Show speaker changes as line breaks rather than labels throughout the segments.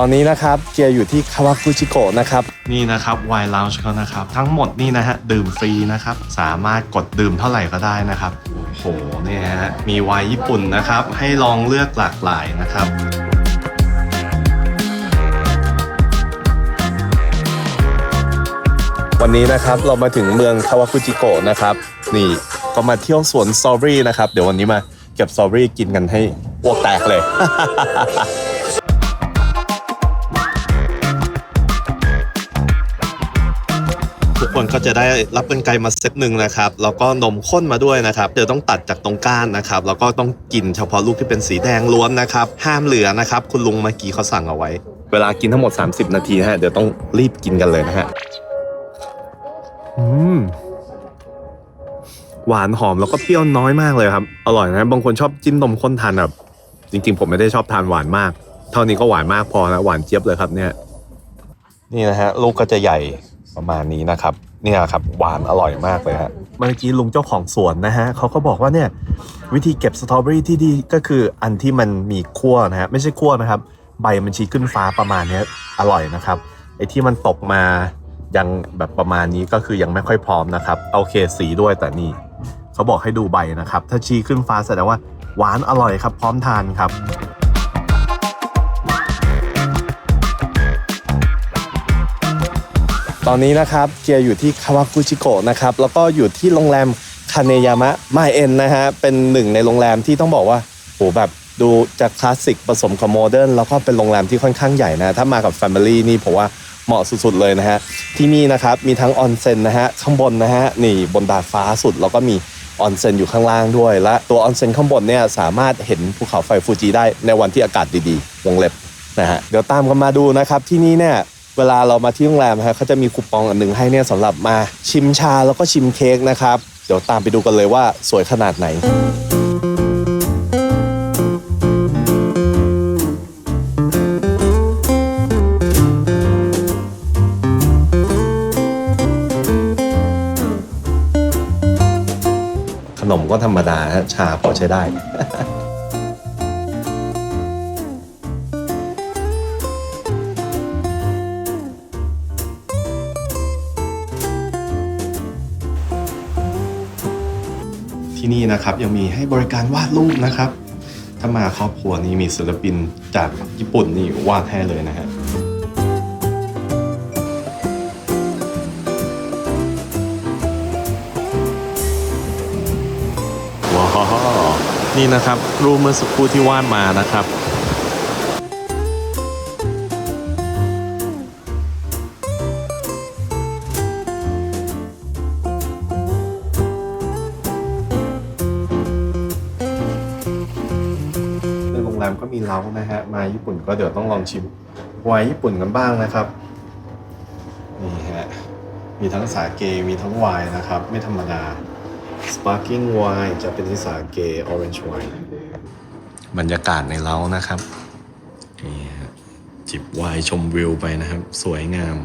ตอนนี้นะครับเกียร์อยู่ที่คาวากุชิโกะนะครับ
นี่นะครับไวน์ลาวช์เขานะครับ ทั้งหมดนี่นะฮะดื่มฟรีนะครับ สามารถกดดื่มเท่าไหร่ก็ได้นะครับ โอ้โหเนี่ยฮะมีไวน์ญี่ปุ่นนะครับ ให้ลองเลือกหลากหลายนะครับ
วันนี้นะครับเรามาถึงเมืองคาวากุจิโกะนะครับ นี่ก็มาเที่ยวสวนสตรอเบอรี่นะครับ เดี๋ยววันนี้มาเก็บสตรอเบอรี่กินกันให้อ้วกแตกเลย
คนก็จะได้รับเป็นไกลมาเซตหนึ่งนะครับแล้วก็นมข้นมาด้วยนะครับเดี๋ยวต้องตัดจากตรงก้านนะครับแล้วก็ต้องกินเฉพาะลูกที่เป็นสีแดงล้วนนะครับห้ามเหลือนะครับคุณลุงเมื่อกี้เขาสั่งเอาไว้
เวลากินทั้งหมด 30 นาทีนะฮะเดี๋ยวต้องรีบกินกันเลยนะฮะอืมหวานหอมแล้วก็เปรี้ยวน้อยมากเลยครับ อร่อยนะบางคนชอบจิ้มนมข้นทานแบบจริงๆ ผมไม่ได้ชอบทานหวานมาก เท่านี้ก็หวานมากพอนะหวานเจี๊ยบเลยครับเนี่ย นี่นะฮะลูกก็จะใหญ่ประมาณนี้นะครับ เนี่ยครับหวานอร่อยมากเลยฮะเมื่อกี้ลุงเจ้าของสวนนะฮะเขาก็บอกว่าเนี่ยวิธีเก็บสตรอเบอรี่ที่ดีก็คืออันที่มันมีขั้วนะฮะไม่ใช่ขั้วนะครับ ใบมันชี้ขึ้นฟ้าประมาณนี้อร่อยนะครับไอ้ที่มันตกมายังแบบประมาณนี้ก็คือยังไม่ค่อยพร้อมนะครับโอเคสีด้วยแต่นี่เขาบอกให้ดูใบนะครับ ถ้าชี้ขึ้นฟ้าแสดงว่าหวานอร่อยครับ พร้อมทานครับ ตอนนี้นะครับเกียร์อยู่ที่คาวากุชิโกะนะครับแล้วก็อยู่ที่โรงแรมคาเนยามะมาเอ็นนะฮะเป็นหนึ่งในโรงแรมที่ต้องบอกว่าโหแบบดูจะคลาสสิกผสมกับโมเดิร์นแล้วก็เป็นโรงแรมที่ค่อนข้างใหญ่นะ ถ้ามากับแฟมิลี่นี่ผมว่าเหมาะสุดๆเลยนะฮะ ที่นี่นะครับมีทั้งออนเซ็นนะฮะข้างบนนะฮะนี่บนดาดฟ้าสุด แล้วก็มีออนเซ็นอยู่ข้างล่างด้วย และตัวออนเซ็นข้างบนเนี่ยสามารถเห็นภูเขาไฟฟูจิได้ในวันที่อากาศดีๆวงเล็บนะฮะเดี๋ยวตามกันมาดูนะครับที่นี่เนี่ย เวลาเรามาที่โรงแรมนะฮะเขาจะมีคูปองอันหนึ่งให้เนี่ยสำหรับมาชิมชาแล้วก็ชิมเค้กนะครับ เดี๋ยวตามไปดูกันเลยว่าสวยขนาดไหน ขนมก็ธรรมดาฮะชาพอใช้ได้
นะครับยังมีให้บริการวาดรูปนะครับ ถ้ามาครอบครัวนี่มีศิลปินจากญี่ปุ่นนี่วาดให้เลยนะฮะว้าวนี่นะครับรูปเมื่อสักครู่ที่วาดมานะครับ
ก็เดี๋ยวต้องลองชิมไวน์ญี่ปุ่นกันบ้างนะครับนี่ฮะมีทั้งสาเกมีทั้งไวน์นะครับ ไม่ธรรมดา sparkling wine จะเป็นสาเก orange wine บรรยากาศในเล้านะครับนี่ฮะจิบไวน์ชมวิวไปนะครับ สวยงาม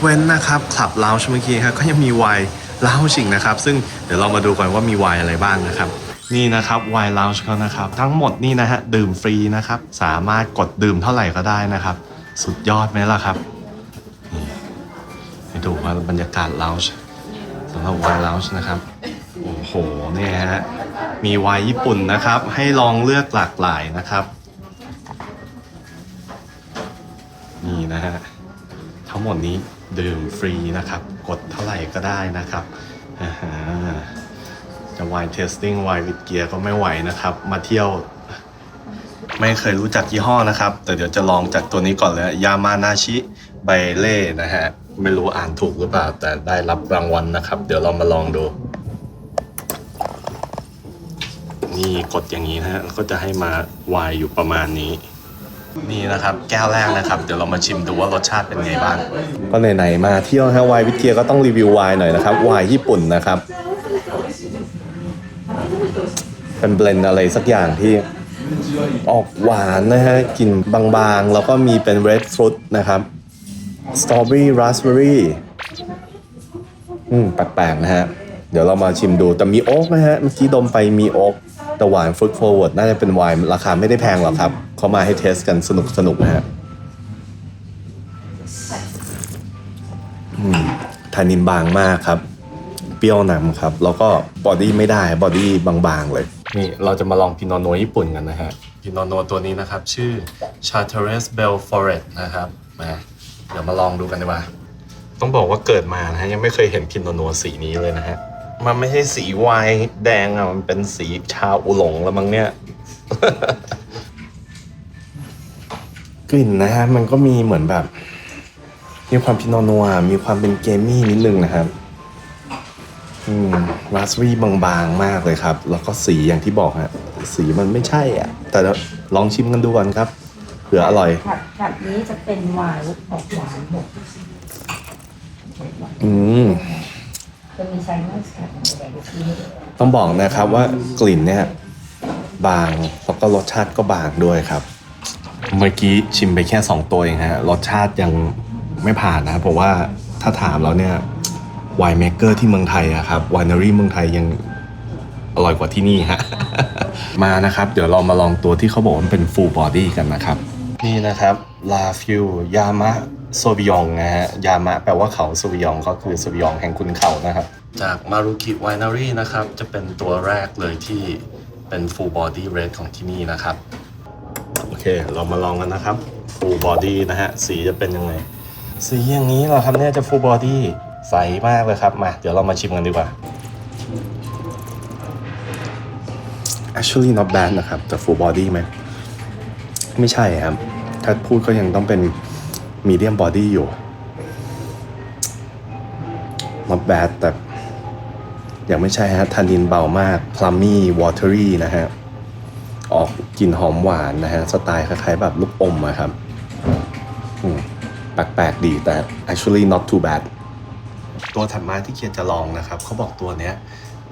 เว้นนะครับคลับลาวช์เมื่อกี้ครับก็ยังมีไวน์ลาวชิงนะครับ ซึ่งเดี๋ยวเรามาดูกันว่ามีไวน์อะไรบ้างนะครับ นี่นะครับไวน์ลาวช์เขานะครับ ทั้งหมดนี่นะฮะดื่มฟรีนะครับ สามารถกดดื่มเท่าไหร่ก็ได้นะครับ สุดยอดไหมล่ะครับนี่ดูว่าบรรยากาศลาวช์สำหรับไวน์ลาวช์นะครับโอ้โหเนี่ยฮะมีไวน์ญี่ปุ่นนะครับ ให้ลองเลือกหลากหลายนะครับนี่นะฮะทั้งหมดนี้ ดื่มฟรีนะครับ กดเท่าไหร่ก็ได้นะครับฮะจะไวน์เทสติ้งไวน์วิดเกียร์ก็ไม่ไหวนะครับ มาเที่ยว ไม่เคยรู้จักยี่ห้อนะครับ แต่เดี๋ยวจะลองจากตัวนี้ก่อนเลยยามานาชิไบเล่นะฮะ ไม่รู้อ่านถูกหรือเปล่า แต่ได้รับรางวัลนะครับ เดี๋ยวเรามาลองดู นี่กดอย่างนี้นะฮะก็จะให้มาวน์อยู่ประมาณนี้ นี่นะครับแก้วแรกนะครับ เดี๋ยวเรามาชิมดูว่ารสชาติเป็นไงบ้าง
ก็ไหนๆมาเที่ยวฮะไวน์วิทเกียก็ต้องรีวิวไวน์หน่อยนะครับไวน์ญี่ปุ่นนะครับ เป็นเบลนด์อะไรสักอย่างที่ออกหวานนะฮะกลิ่นบางๆ แล้วก็มีเป็น red fruit นะครับสตรอเบอรี่ราสเบอรี่อืมแปลกๆนะฮะ เดี๋ยวเรามาชิมดูแต่มีโอ๊กนะฮะ เมื่อกี้ดมไปมีโอ๊กแต่หวานฟรุต o อ w เวิร์ดน่าจะเป็นไวน์ราคาไม่ได้แพงหรอกครับ เขามาให้เทสกันสนุกสนุกๆนะฮะทานินบางมากครับ เปรี้ยวนำครับ แล้วก็บอดี้ไม่ได้บอดี้บางๆเลย นี่เราจะมาลองพินอโนญี่ปุ่นกันนะฮะพินอโนตัวนี้นะครับ ชื่อ Chartres Belforet นะครับมาเดี๋ยวมาลองดูกันดีกว่า ต้องบอกว่าเกิดมานะฮะยังไม่เคยเห็นพินอโนสีนี้เลยนะฮะมันไม่ใช่สีไวน์แดงอะมันเป็นสีชาอุหลงแล้วมั้งเนี่ย กลิ่นนะฮะมันก็มีเหมือนแบบ มีความพินอโนวมีความเป็นเกมมี่นิดนึงนะครับอืมราสเบอรี่บางๆมากเลยครับ แล้วก็สีอย่างที่บอกฮะสีมันไม่ใช่อะ แต่เดี๋ยวลองชิมกันดูก่อนครับเผื่ออร่อย
ผัดแบบนี้จะเป็นไวน์ออกหวานหก
อืม
จะมีไซมัสกับอะไรแบบนี้
ต้องบอกนะครับว่ากลิ่นเนี่ย บางแล้วก็รสชาติก็บางด้วยครับ เมื่อกี้ชิมไปแค่ 2 ตัวเองฮะรสชาติยังไม่ผ่านนะครับเพราะว่าถ้าถามแล้วเนี่ยไวน์เมเกอร์ที่เมืองไทยอะครับไวนารี่เมืองไทยยังอร่อยกว่าที่นี่ฮะ มานะครับ เดี๋ยวเรามาลองตัวที่เขาบอกว่ามันเป็นฟูลบอดี้กันนะครับ นี่นะครับลาฟิลยามะโซบิยองนะฮะยามะแปลว่าเขาโซบิยองก็คือโซบิยองแห่งคุณเขานะครับ จากมารุกิไวนารีนะครับ จะเป็นตัวแรกเลยที่เป็น full body red ของที่นี่นะครับโอ เค เรามาลองกันนะครับ full body นะฮะ สีจะเป็นยังไง สีอย่างนี้เหรอครับเนี่ยจะ full body ใสมากเลยครับ มา เดี๋ยวเรามาชิมกันดีกว่า actually not bad นะครับแต่ full body ไหมไม่ใช่ครับ ถ้าพูดก็ยังต้องเป็น medium body อยู่ not bad แต่ยังไม่ใช่ฮะทานินเบามาก plummy watery นะฮะ ออกกลิ่นหอมหวานนะฮะสไตล์คล้ายๆแบบลูกอมอะครับแปลกๆดีแต่ actually not too bad ตัวถัดมาที่เคียนจะลองนะครับเขาบอกตัวเนี้ย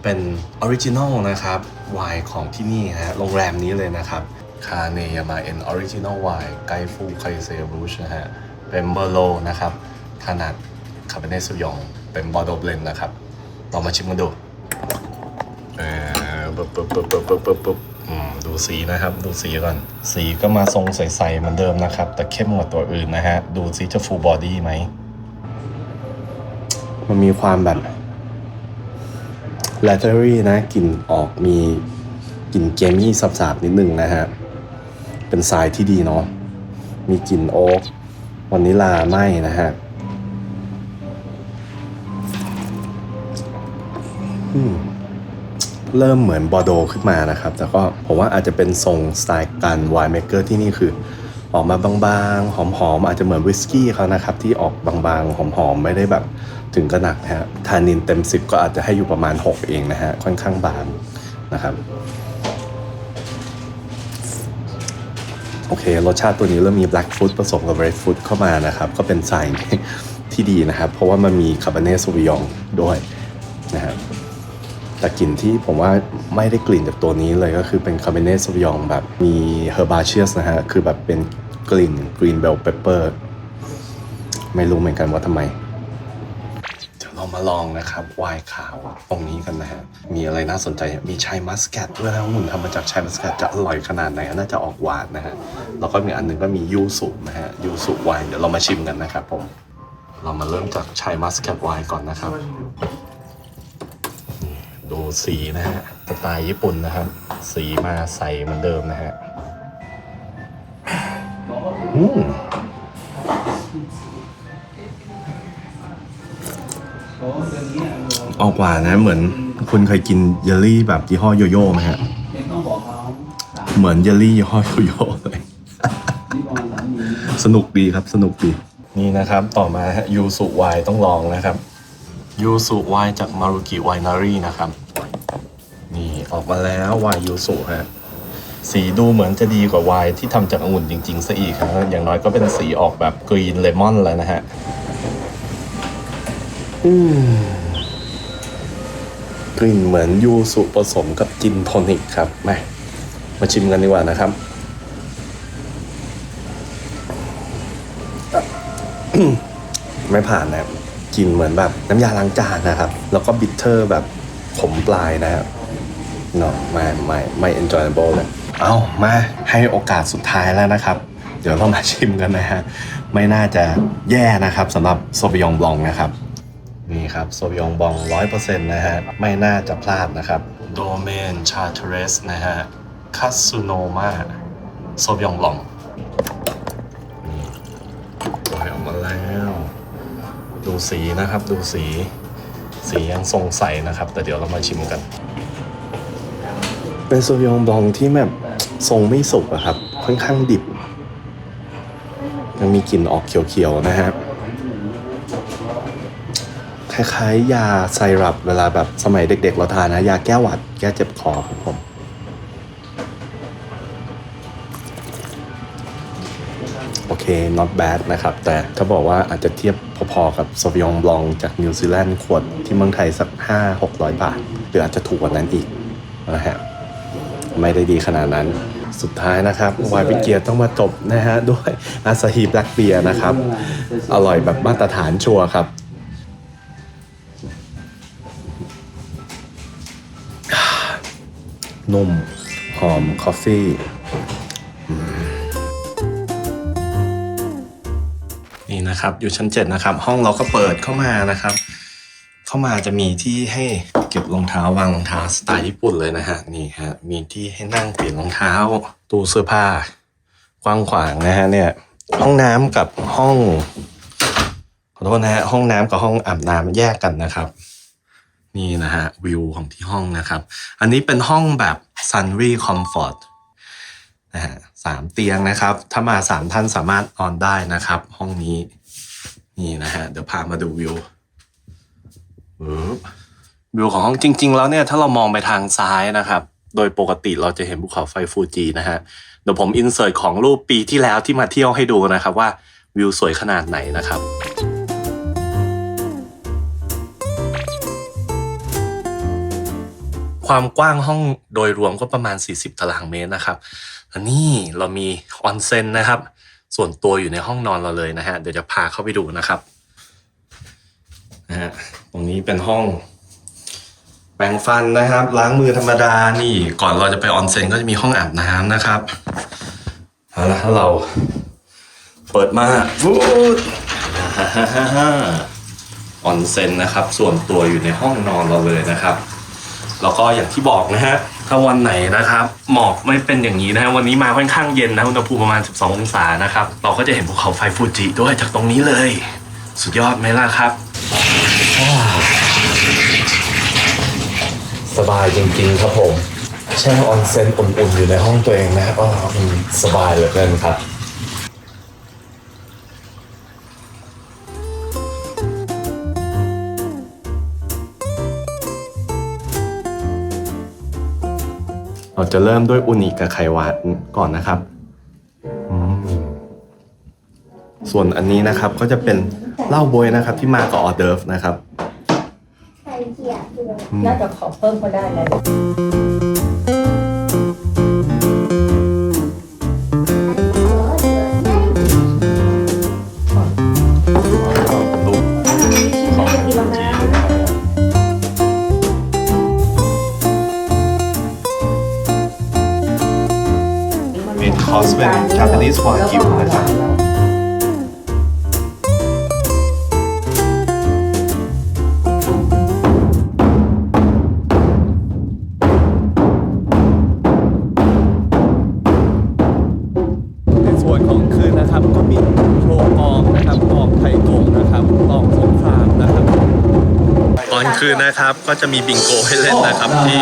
เป็นออริจินอลนะครับไวน์ของที่นี่ฮะโรงแรมนี้เลยนะครับคาเนยามาเอ็นออริจินอลไวน์ไกฟูไคเซรูชนะฮะเป็นเมอร์โลนะครับขนาดคาเบเนสยองเป็นบอโดเบลนนะครับลองมาชิมกันดูเออปึ๊บปึ๊บปึ๊บปึ๊บปึ๊บปึ๊บ ดูสีนะครับ ดูสีก่อน สีก็มาทรงใสๆเหมือนเดิมนะครับ แต่เข้มกว่าตัวอื่นนะฮะ ดูซิจะฟูลบอดี้ไหม มันมีความแบบ l a t e r y นะกลิ่นออกมีกลิ่นเกมี่สับๆนิดนึงนะฮะ เป็นสายที่ดีเนาะ มีกลิ่นโอ๊กวานิลาไหมนะฮะ เริ่มเหมือนบอโดขึ้นมานะครับ แต่ก็ผมว่าอาจจะเป็นทรงสไตล์การไวน์เมเกอร์ที่นี่คือ ออกมาบางๆ หอมๆ อาจจะเหมือนวิสกี้เขานะครับ ที่ออกบางๆ หอมๆ ไม่ได้แบบถึงกระหนักนะฮะทานินเต็ม 10 ก็อาจจะให้อยู่ประมาณ 6 เองนะฮะ ค่อนข้างบางนะครับโอเค รสชาติตัวนี้เริ่มมี black food ผสมกับ red food เข้ามานะครับ ก็เป็นไซน์ที่ดีนะครับ เพราะว่ามันมีคาร์บ n เน s ซ u วิยองด้วย แต่กลิ่นที่ผมว่าไม่ได้กลิ่นจากตัวนี้เลยก็คือเป็นคาเบเน s ซ u วิยองแบบมีเฮอร์บาเชียสนะฮะ คือแบบเป็นกลิ่นกรีนเบลเปเปอร์ไม่รู้เหมือนกันว่าทำไมเดี๋ยวเรามาลองนะครับไวน์ขาวตรงนี้กันนะฮะ มีอะไรน่าสนใจ มีชายมัสกัดด้วยนะหุ่นทำมาจากชายมัสกัดจะอร่อยขนาดไหน น่าจะออกหวานนะฮะ แล้วก็มีอันหนึงก็มียูสุนะฮะ ยูสุไวน์เดี๋ยวเรามาชิมกันนะครับผม เรามาเริ่มจากชายมัสกัดไวน์ก่อนนะครับ ดูสีนะฮะสไตล์ญี่ปุ่นนะครับ สีมาใสเหมือนเดิมนะฮะอืมออกหวานนะ เหมือนคุณเคยกินเยลลี่แบบยี่ห้อโยโย่ไหมฮะ เหมือนเยลลี่ยี่ห้อโยโย่เลย สนุกดีครับสนุกดี นี่นะครับ ต่อมาฮะยูสุไวน์ต้องลองนะครับ ยูสุไวน์จากมารุกิไวนารีนะครับ นี่ออกมาแล้วไวน์ยูสุฮะสีดูเหมือนจะดีกว่าไวน์ที่ทำจากองุ่นจริงๆซะอีกครับอย่างน้อยก็เป็นสีออกแบบกรีนเลมอนแล้วนะฮะอืมกลิ่นเหมือนยูสุผสมกับจินโทนิกครับแหม่มาชิมกันดีกว่านะครับไม่ผ่านนะครับ กลินเหมือนแบบน้ำยาล้างจานนะครับ แล้วก็บิทเทอร์แบบขมปลายนะครับ no ไม่ไม่ไม่ enjoyable เลยเอามาให้โอกาสสุดท้ายแล้วนะครับ เดี๋ยวเรามาชิมกันนะฮะ ไม่น่าจะแย่นะครับสำหรับโซบิยองบลองนะครับ นี่ครับโซบิยองบลองร้อยเปอร์เซ็นต์นะฮะ ไม่น่าจะพลาดนะครับโดเมนชาเทเรสนะฮะคัตสุโนมาโซบิยองบลอง สีนะครับ ดูสี สียังทรงใสนะครับ แต่เดี๋ยวเรามาชิมกัน เป็นโซยองบองที่แบบทรงไม่สุกอะครับ ค่อนข้างดิบ ยังมีกลิ่นออกเขียวๆนะฮะคล้ายๆ ยาไซรัปเวลาแบบสมัยเด็กๆ เราทานนะ ยาแก้หวัดแก้เจ็บคอของผม โอเค not bad นะครับ แต่ถ้าบอกว่าอาจจะเทียบพอๆกับโซยองบลองจากนิวซีแลนด์ขวดที่เมืองไทยสัก 5-600 บาท หรืออาจจะถูกกว่านั้นอีกนะฮะไม่ได้ดีขนาดนั้นสุดท้ายนะครับวายพิเกียร์ต้องมาจบนะฮะด้วยอาซาฮีแบล็กเบียร์นะครับ อร่อยแบบมาตรฐานชัวร์ครับนุ่ม หอม คอฟฟี่ นะครับ อยู่ชั้นเจ็ดนะครับ ห้องเราก็เปิดเข้ามานะครับ เข้ามาจะมีที่ให้เก็บรองเท้าวางรองเท้าสไตล์ญี่ปุ่นเลยนะฮะนี่ฮะมีที่ให้นั่งเปลี่ยนรองเท้าตู้เสื้อผ้ากว้างขวางนะฮะเนี่ยห้องน้ำกับห้องขอโทษนะฮะห้องน้ำกับห้องอาบน้ำแยกกันนะครับนี่นะฮะวิวของที่ห้องนะครับ อันนี้เป็นห้องแบบ Sunry Comfort นะฮะ สามเตียงนะครับ ถ้ามาสามท่านสามารถนอนได้นะครับ ห้องนี้ นี่นะฮะเดี๋ยวพามาดูวิววิวของห้องจริง ๆ แล้วเนี่ยถ้าเรามองไปทางซ้ายนะครับ โดยปกติเราจะเห็นภูเขาไฟฟูจินะฮะเดี๋ยวผมอินเสิร์ตของรูปปีที่แล้วที่มาเที่ยวให้ดูนะครับว่าวิวสวยขนาดไหนนะครับความกว้างห้องโดยรวมก็ประมาณ 40 ตารางเมตรนะครับ และนี่เรามีออนเซ็นนะครับ ส่วนตัวอยู่ในห้องนอนเราเลยนะฮะเดี๋ยวจะพาเข้าไปดูนะครับนะฮะตรงนี้เป็นห้องแปรงฟันนะครับ ล้างมือธรรมดานี่ ก่อนเราจะไปออนเซ็นก็จะมีห้องอาบน้ำนะครับเอาละถ้าเราเปิดมาฟูดออนเซ็นนะครับ ส่วนตัวอยู่ในห้องนอนเราเลยนะครับ แล้วก็อย่างที่บอกนะฮะ ถ้าวันไหนนะครับหมอกไม่เป็นอย่างนี้นะฮะวันนี้มาค่อนข้างเย็นนะอุณหภูมิประมาณ 12 องศานะครับ เราก็จะเห็นภูเขาไฟฟูจิด้วยจากตรงนี้เลย สุดยอดไหมล่ะครับ สบายจริงๆครับผม แช่ออนเซ็นอุ่นๆอยู่ในห้องตัวเองนะอ๋อมันสบายเหลือเกินครับ จะเริ่มด้วยอุนิกับไข่หวานก่อนนะครับอืมส่วนอันนี้นะครับก็จะเป็นเหล้าบวยนะครับ ที่มากับออเดิร์ฟนะครับ
น่าจะขอเพิ่มก็ได้แล้ว
นคืนนะครับก็จะมีบิงโกให้เล่นนะครับที่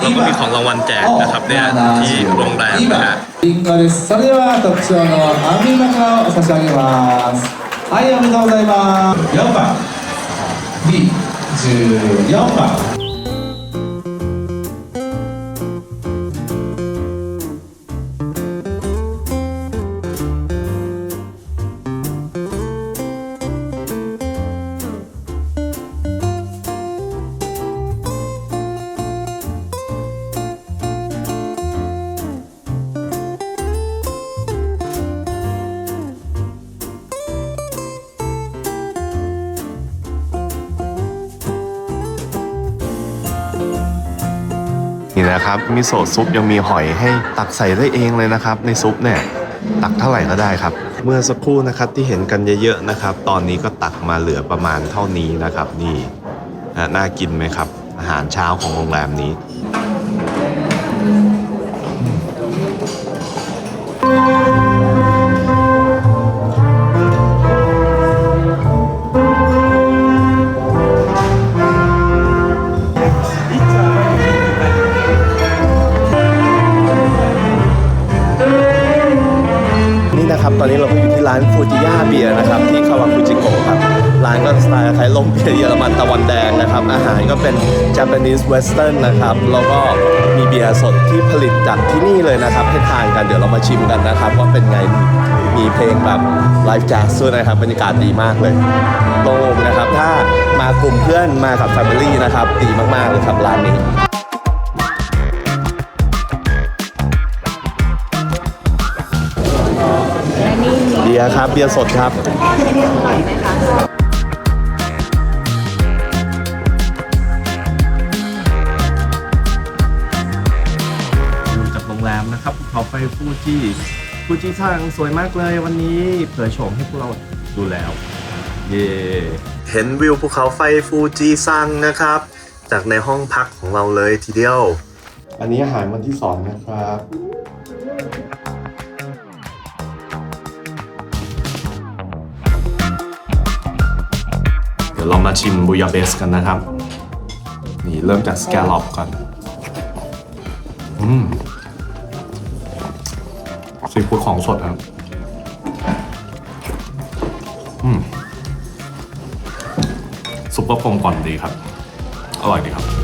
แล้วก็มีของรางวัลแจกนะครับเนี่ยที่โรงแรมนะฮะ
リンゴです。それでは特徴のアンビンガカを差し上げます。はい、おめでとうございます。4番 B 14番 「
นะครับ มิโซะซุปยังมีหอยให้ตักใส่ได้เองเลยนะครับ ในซุปเนี่ยตักเท่าไหร่ก็ได้ครับ เมื่อสักครู่นะครับที่เห็นกันเยอะๆนะครับ ตอนนี้ก็ตักมาเหลือประมาณเท่านี้นะครับ นี่น่ากินไหมครับ อาหารเช้าของโรงแรมนี้
ยาเบียร์นะครับที่คาวากุจิโกะครับร้านก็สไตล์คล้ายลมเบียร์เยอรมันตะวันแดงนะครับ อาหารก็เป็น Japanese Western นะครับแล้วก็มีเบียร์สดที่ผลิตจากที่นี่เลยนะครับ ให้ทานกันเดี๋ยวเรามาชิมกันนะครับ ว่าเป็นไงมีเพลงแบบไลฟ์แจ๊สด้วยนะครับบรรยากาศดีมากเลยโล่งนะครับ ถ้ามากลุ่มเพื่อนมากับแฟมิลี่นะครับ ดีมากๆเลยครับร้านนี้ บียร์ครับ เบียร์สดครับอยู่จากโรงแรมนะครับภูเขาไฟฟูจิฟูจิซังสวยมากเลยวันนี้เผยโฉมให้พวกเราดูแล้ว เย่เห็นวิวภูเขาไฟฟูจิซังนะครับ จากในห้องพักของเราเลยทีเดียว อันนี้อาหารวันที่สองนะครับ ยวเรามาชิมบูยาเบสกันนะครับ นี่เริ่มจากสแกลลอปก่อน อืมซีฟู้ดของสดครับ อืมซุปเปอร์กลมก่อนดีครับ อร่อยดีครับ